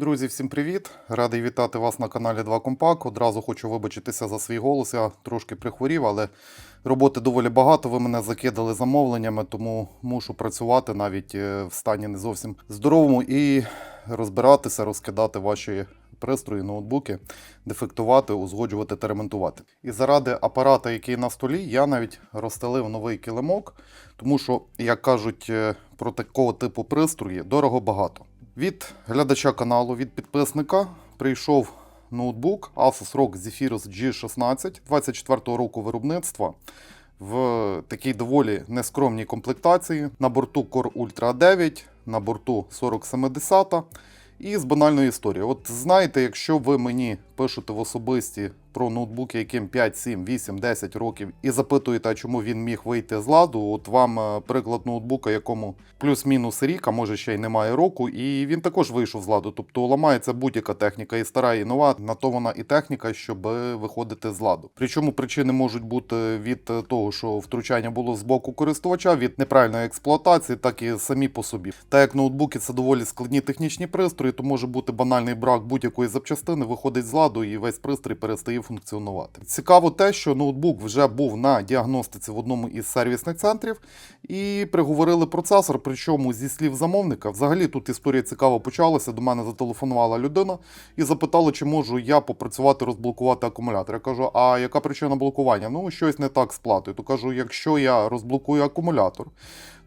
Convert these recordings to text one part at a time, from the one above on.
Друзі, всім привіт! Радий вітати вас на каналі 2 Компак. Одразу хочу вибачитися за свій голос. Я трошки прихворів, але роботи доволі багато. Ви мене закидали замовленнями, тому мушу працювати навіть е, в стані не зовсім здоровому і розбиратися, розкидати ваші пристрої, ноутбуки, дефектувати, узгоджувати та ремонтувати. І заради апарата, який на столі, я навіть розстелив новий килимок, тому що, як кажуть, е, про такого типу пристрої дорого багато. Від глядача каналу, від підписника прийшов ноутбук Asus ROG Zephyrus G16 24 року виробництва в такій доволі нескромній комплектації. На борту Core Ultra 9, на борту 4070 і з банальної історії. От знаєте, якщо ви мені пишете в особисті про ноутбуки, яким 5, 7, 8, 10 років, і запитуєте, чому він міг вийти з ладу, от вам е, приклад ноутбука, якому плюс-мінус рік, а може ще й немає року, і він також вийшов з ладу. Тобто ламається будь-яка техніка, і стара, і нова, на то вона і техніка, щоб виходити з ладу. Причому причини можуть бути від того, що втручання було з боку користувача, від неправильної експлуатації, так і самі по собі. Так як ноутбуки це доволі складні технічні пристрої, то може бути банальний брак будь-якої запчастини, виходить з ладу і весь пристрій перестає функціонувати. Цікаво те, що ноутбук вже був на діагностиці в одному із сервісних центрів і приговорили процесор. Причому зі слів замовника, взагалі тут історія цікаво почалася. До мене зателефонувала людина і запитала, чи можу я попрацювати, розблокувати акумулятор. Я кажу, а яка причина блокування? Ну, щось не так з платою. То кажу, якщо я розблокую акумулятор,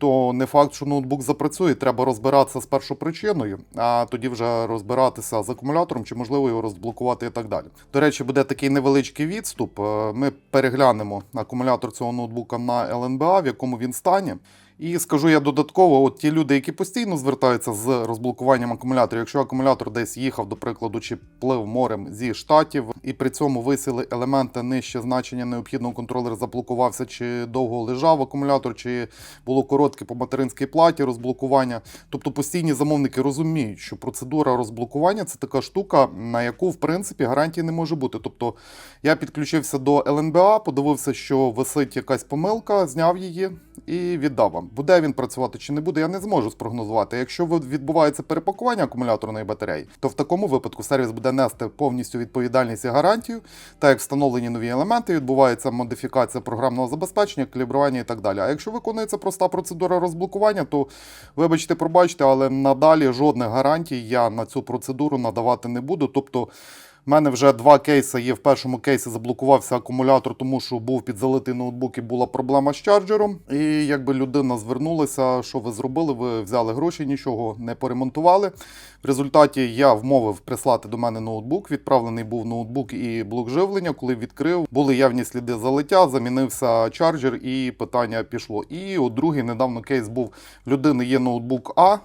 то не факт, що ноутбук запрацює. Треба розбиратися з першопричиною, а тоді вже розбиратися з акумулятором, чи можливо його розблокувати і так далі. До речі, буде такий невеличкий відступ. Е, Ми переглянемо акумулятор цього ноутбука на ЛНБА, в якому він стані. І скажу я додатково, от ті люди, які постійно звертаються з розблокуванням акумулятора, якщо акумулятор десь їхав, до прикладу, чи плив морем зі штатів, і при цьому висіли елементи нижче значення необхідного контролер заблокувався, чи довго лежав акумулятор, чи було коротке по материнській платі розблокування. Тобто постійні замовники розуміють, що процедура розблокування це така штука, на яку в принципі гарантії не може бути. Тобто я підключився до ЛНБА, подивився, що висить якась помилка, зняв її і віддав вам. Буде він працювати чи не буде, я не зможу спрогнозувати. Якщо відбувається перепакування акумуляторної батареї, то в такому випадку сервіс буде нести повністю відповідальність і гарантію, так як встановлені нові елементи, відбувається модифікація програмного забезпечення, калібрування і так далі. А якщо виконується проста процедура розблокування, то вибачте, пробачте, але надалі жодних гарантій я на цю процедуру надавати не буду. Тобто. У мене вже два кейси є. В першому кейсі заблокувався акумулятор, тому що був підзалитий ноутбук і була проблема з чарджером. І якби людина звернулася, що ви зробили, ви взяли гроші, нічого не поремонтували. В результаті я вмовив прислати до мене ноутбук. Відправлений був ноутбук і блок живлення. Коли відкрив, були явні сліди залиття, замінився чарджер, і питання пішло. І от другий недавно кейс був: людини є ноутбук А.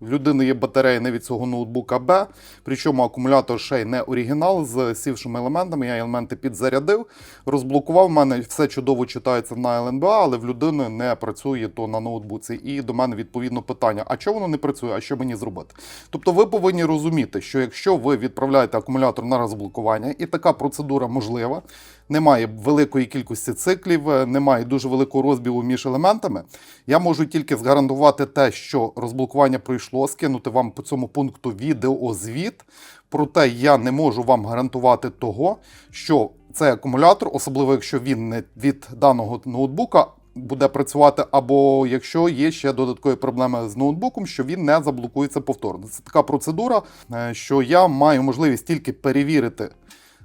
В людини є батарея не від цього ноутбука Б, причому акумулятор ще й не оригінал з сівшими елементами. Я елементи підзарядив, розблокував. У мене все чудово читається на ЛНБА, але в людини не працює то на ноутбуці. І до мене відповідно питання: а чого воно не працює? А що мені зробити? Тобто, ви повинні розуміти, що якщо ви відправляєте акумулятор на розблокування, і така процедура можлива, немає великої кількості циклів, е, немає дуже великого розбігу між елементами. Я можу тільки згарантувати те, що розблокування пройшло, скинути вам по цьому пункту відеозвіт. Проте я не можу вам гарантувати того, що цей акумулятор, особливо якщо він не від даного ноутбука. Буде працювати, або якщо є ще додаткові проблеми з ноутбуком, що він не заблокується повторно. Це така процедура, е, що я маю можливість тільки перевірити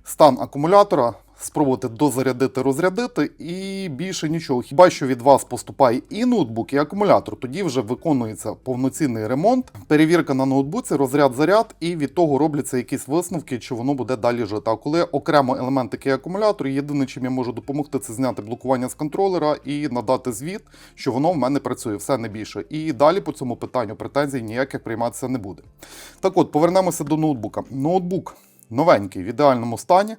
стан акумулятора, спробувати дозарядити, розрядити, і більше нічого. Хіба що від вас поступає і ноутбук, і акумулятор, тоді вже виконується повноцінний ремонт, перевірка на ноутбуці, розряд заряд, і від того робляться якісь висновки, чи воно буде далі жити. А коли окремо елемент, такий акумулятор, єдине, чим я можу допомогти, це зняти блокування з контролера і надати звіт, що воно в мене працює, все не більше. І далі по цьому питанню претензій ніяких прийматися не буде. Так от, повернемося до ноутбука. Ноутбук новенький в ідеальному стані.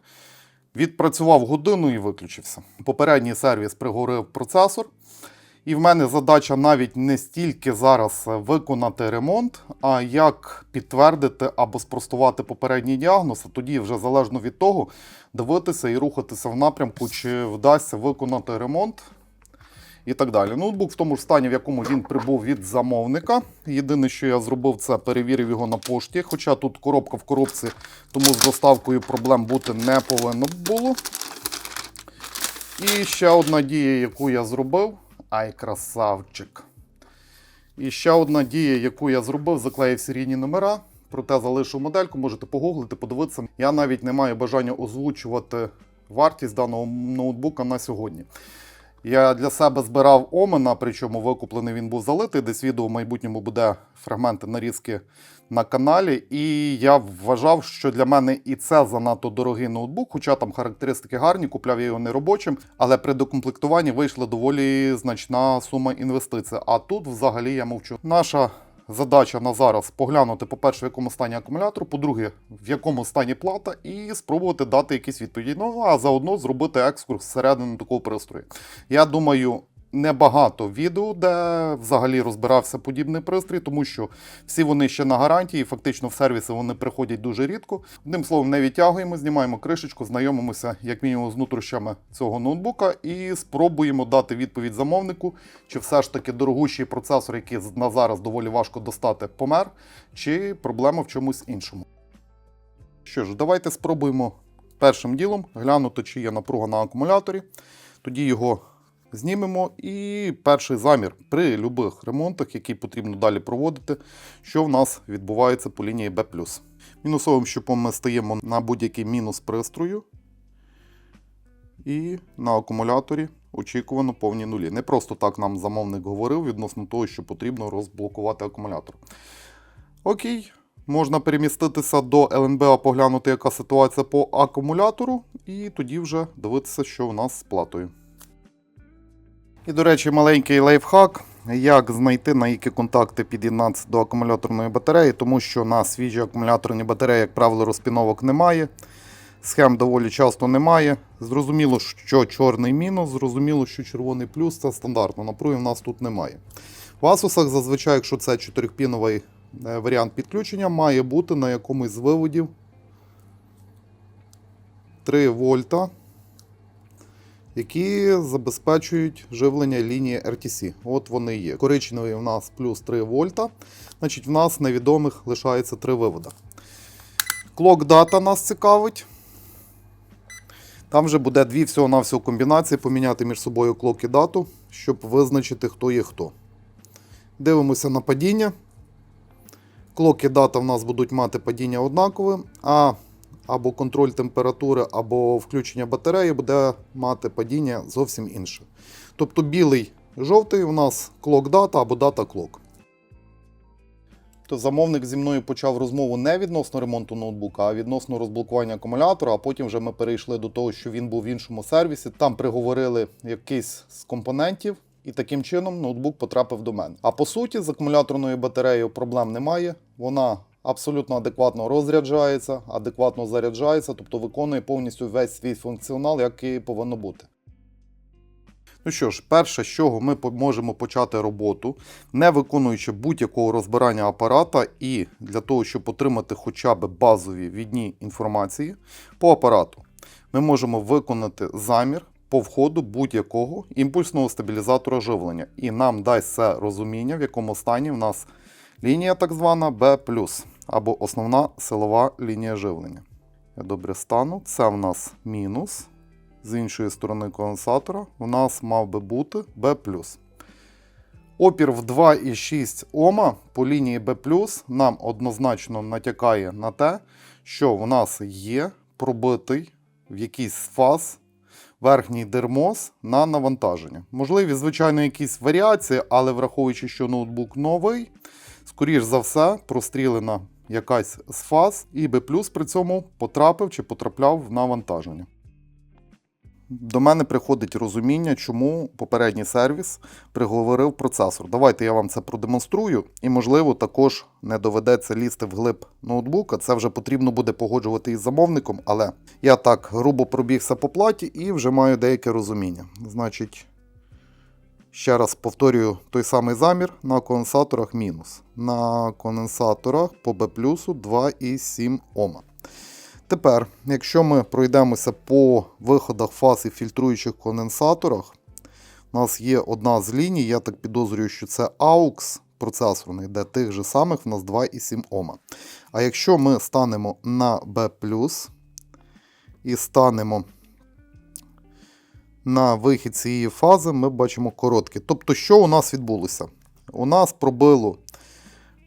Відпрацював годину і виключився. Попередній сервіс пригорив процесор. І в мене задача навіть не стільки зараз виконати ремонт, а як підтвердити або спростувати попередній діагноз, а тоді вже залежно від того дивитися і рухатися в напрямку, чи вдасться виконати ремонт і так далі. Ноутбук в тому ж стані, в якому він прибув від замовника. Єдине, що я зробив, це перевірив його на пошті. Хоча тут коробка в коробці, тому з доставкою проблем бути не повинно було. І ще одна дія, яку я зробив. Ай, красавчик. І ще одна дія, яку я зробив, заклеїв серійні номера. Проте залишу модельку, можете погуглити, подивитися. Я навіть не маю бажання озвучувати вартість даного ноутбука на сьогодні. Я для себе збирав Омена, причому викуплений він був залитий. Десь відео в майбутньому буде фрагменти нарізки на каналі. І я вважав, що для мене і це занадто дорогий ноутбук, хоча там характеристики гарні, купляв я його не робочим, але при докомплектуванні вийшла доволі значна сума інвестицій. А тут взагалі я мовчу. Наша задача на зараз поглянути, по-перше, в якому стані акумулятор, по-друге, в якому стані плата, і спробувати дати якісь відповіді. Ну а заодно зробити екскурс всередину такого пристрою. Я думаю. Небагато відео, де взагалі розбирався подібний пристрій, тому що всі вони ще на гарантії, фактично в сервіси вони приходять дуже рідко. Одним словом, не відтягуємо, знімаємо кришечку, знайомимося як мінімум з нутрощами цього ноутбука і спробуємо дати відповідь замовнику, чи все ж таки дорогущий процесор, який на зараз доволі важко достати, помер, чи проблема в чомусь іншому. Що ж, давайте спробуємо першим ділом глянути, чи є напруга на акумуляторі. Тоді його знімемо. І перший замір при будь-яких ремонтах, які потрібно далі проводити, що в нас відбувається по лінії B. Мінусовим щупом ми стаємо на будь-який мінус пристрою. І на акумуляторі очікувано повні нулі. Не просто так нам замовник говорив відносно того, що потрібно розблокувати акумулятор. Окей, можна переміститися до ЛНБ, поглянути, яка ситуація по акумулятору, і тоді вже дивитися, що в нас з платою. І, до речі, маленький лайфхак. Як знайти на які контакти під'єднатися до акумуляторної батареї, тому що на свіжі акумуляторні батареї, як правило, розпіновок немає. Схем доволі часто немає. Зрозуміло, що чорний мінус, зрозуміло, що червоний плюс це стандартно. Напруги в нас тут немає. В Asus зазвичай, якщо це 4-піновий е, варіант підключення, має бути на якомусь з виводів 3 вольта які забезпечують живлення лінії RTC. От вони є. Коричневий у нас плюс 3 вольта. Значить, в нас невідомих лишається 3 вивода. Clock дата нас цікавить. Там вже буде дві всього-навсього комбінації, поміняти між собою клок і дату, щоб визначити, хто є хто. Дивимося на падіння. Клок і дата в нас будуть мати падіння однакове, а або контроль температури, або включення батареї буде мати падіння зовсім інше. Тобто білий жовтий у нас clock дата або дата clock. То замовник зі мною почав розмову не відносно ремонту ноутбука, а відносно розблокування акумулятора. А потім вже ми перейшли до того, що він був в іншому сервісі. Там приговорили якийсь з компонентів, і таким чином ноутбук потрапив до мене. А по суті, з акумуляторною батареєю проблем немає. Вона абсолютно адекватно розряджається, адекватно заряджається, тобто виконує повністю весь свій функціонал, який повинно бути. Ну що ж, перше, з чого ми можемо почати роботу, не виконуючи будь-якого розбирання апарата, і для того, щоб отримати хоча б базові відні інформації по апарату, ми можемо виконати замір по входу будь-якого імпульсного стабілізатора живлення. І нам дасть це розуміння, в якому стані в нас лінія так звана B+, або основна силова лінія живлення. Я добре стану. Це в нас мінус. З іншої сторони конденсатора у нас мав би бути B+. Опір в 2,6 Ома по лінії B+, нам однозначно натякає на те, що в нас є пробитий в якийсь фаз верхній дермоз на навантаження. Можливі, звичайно, якісь варіації, але враховуючи, що ноутбук новий, скоріш за все, прострілена якась з фаз, і B+, при цьому потрапив чи потрапляв в навантаження. До мене приходить розуміння, чому попередній сервіс приговорив процесор. Давайте я вам це продемонструю, і, можливо, також не доведеться лізти вглиб ноутбука. Це вже потрібно буде погоджувати із замовником, але я так грубо пробігся по платі і вже маю деяке розуміння. Значить, ще раз повторюю той самий замір на конденсаторах мінус. На конденсаторах по B 2,7 Ома. Тепер, якщо ми пройдемося по виходах фаз і фільтруючих конденсаторах, У нас є одна з ліній, я так підозрюю, що це AUX процесорний, де тих же самих в нас 2,7 Ома. А якщо ми станемо на B+, і станемо на вихід цієї фази, ми бачимо короткі. Тобто, що у нас відбулося? У нас пробило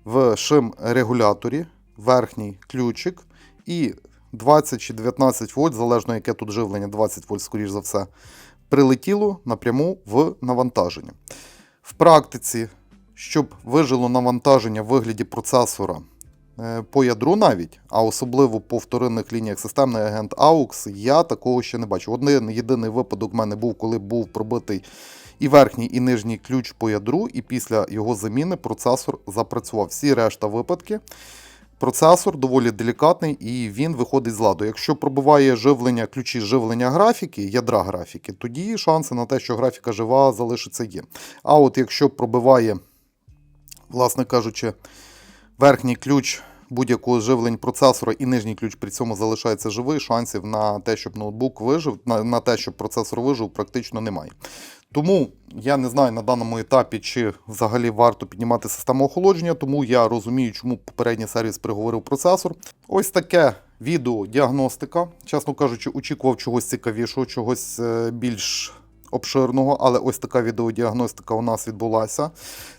в шим регуляторі верхній ключик і 20 чи 19 вольт, залежно яке тут живлення, 20 вольт, скоріш за все, прилетіло напряму в навантаження. В практиці, щоб вижило навантаження в вигляді процесора по ядру навіть, а особливо по вторинних лініях системний агент AUX, я такого ще не бачу. Один єдиний випадок в мене був, коли був пробитий і верхній, і нижній ключ по ядру, і після його заміни процесор запрацював. Всі решта випадки. Процесор доволі делікатний і він виходить з ладу. Якщо пробиває живлення, ключі живлення графіки, ядра графіки, тоді шанси на те, що графіка жива, залишиться є. А от якщо пробиває, власне кажучи, верхній ключ будь-якого живлень процесора і нижній ключ при цьому залишається живий, шансів на те, щоб ноутбук вижив, на, на те, щоб процесор вижив, практично немає. Тому я не знаю на даному етапі, чи взагалі варто піднімати систему охолодження, тому я розумію, чому попередній сервіс приговорив процесор. Ось таке відео діагностика. Чесно кажучи, очікував чогось цікавішого, чогось е, більш обширного, але ось така відеодіагностика у нас відбулася.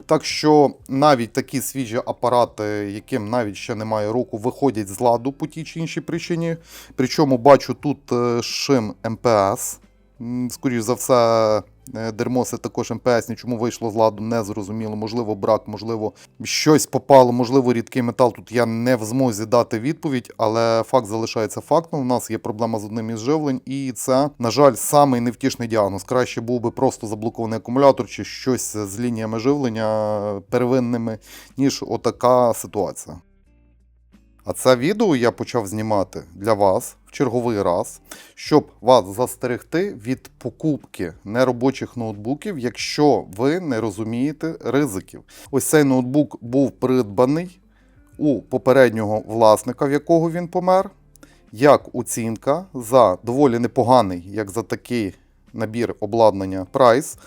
Так що навіть такі свіжі апарати, яким навіть ще немає року, виходять з ладу по тій чи іншій причині. Причому бачу тут е, шим МПС. Скоріше Скоріш за все, дермоси також МПС, чому вийшло з ладу, не зрозуміло. Можливо, брак, можливо, щось попало, можливо, рідкий метал. Тут я не в змозі дати відповідь, але факт залишається фактом. У нас є проблема з одним із живлень, і це, на жаль, самий невтішний діагноз. Краще був би просто заблокований акумулятор чи щось з лініями живлення первинними, ніж отака ситуація. А це відео я почав знімати для вас в черговий раз, щоб вас застерегти від покупки неробочих ноутбуків, якщо ви не розумієте ризиків. Ось цей ноутбук був придбаний у попереднього власника, в якого він помер. Як оцінка за доволі непоганий, як за такий набір обладнання прайс,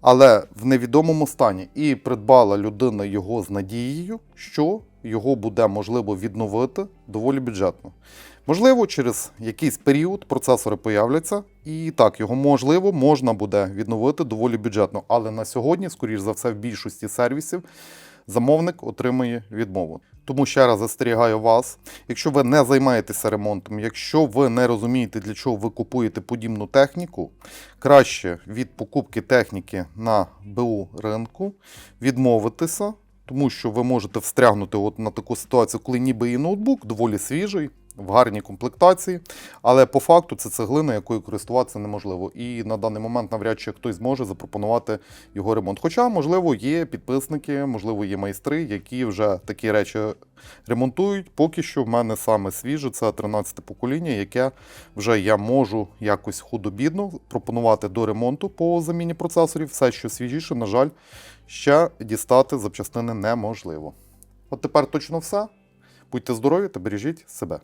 але в невідомому стані. І придбала людина його з надією, що його буде можливо відновити доволі бюджетно. Можливо, через якийсь період процесори появляться, і так, його можливо можна буде відновити доволі бюджетно. Але на сьогодні, скоріш за все, в більшості сервісів замовник отримує відмову. Тому ще раз застерігаю вас, якщо ви не займаєтеся ремонтом, якщо ви не розумієте, для чого ви купуєте подібну техніку, краще від покупки техніки на БУ ринку відмовитися, тому що ви можете встрягнути от на таку ситуацію, коли ніби і ноутбук доволі свіжий, в гарній комплектації, але по факту це цеглина, якою користуватися неможливо. І на даний момент навряд чи хтось зможе запропонувати його ремонт. Хоча, можливо, є підписники, можливо, є майстри, які вже такі речі ремонтують. Поки що в мене саме свіже, це 13 покоління, яке вже я можу якось худо-бідно пропонувати до ремонту по заміні процесорів. Все, що свіжіше, на жаль, ще дістати запчастини неможливо. От тепер точно все. Будьте здорові та бережіть себе.